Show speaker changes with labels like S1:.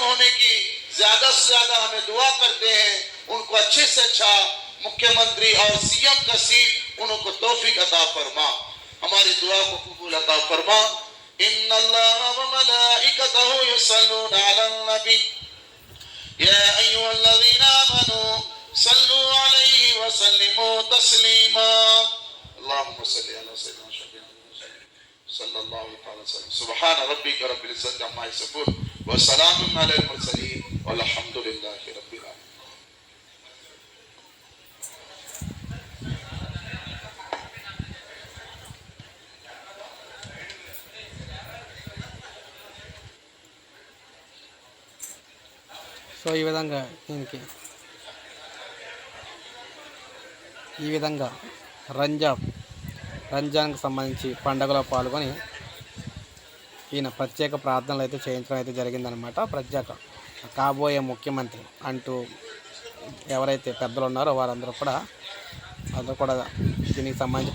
S1: ختم ہونے کی زیادہ سے زیادہ ہمیں دعا کرتے ہیں، ان کو اچھے سے اچھا مکہ منتری اور سی ایم کا سیٹ انہوں کو توفیق عطا فرما۔ ہماری دعا کو قبول عطا فرما۔ ان اللہ و ملائکتہ یسلون علی النبی۔ یا ایوہ الذین آمنوا صلو علیہ وسلموا تسلیما۔ اللہم صلی اللہ علیہ وسلم۔ صلی اللہ علیہ وسلم۔ سبحان ربی ربک رب العزت عما یصفون۔ وسلام على المرسلين والحمد لله رب العالمين
S2: so ఈ విధంగా దీనికి ఈ విధంగా రంజాన్ రంజాన్కి సంబంధించి పండుగలో పాల్గొని ఈయన ప్రత్యేక ప్రార్థనలు అయితే చేయించడం అయితే జరిగిందనమాట. ప్రత్యేక కాబోయే ముఖ్యమంత్రి అంటూ ఎవరైతే పెద్దలు ఉన్నారో వారందరూ కూడా అందరూ కూడా దీనికి సంబంధించి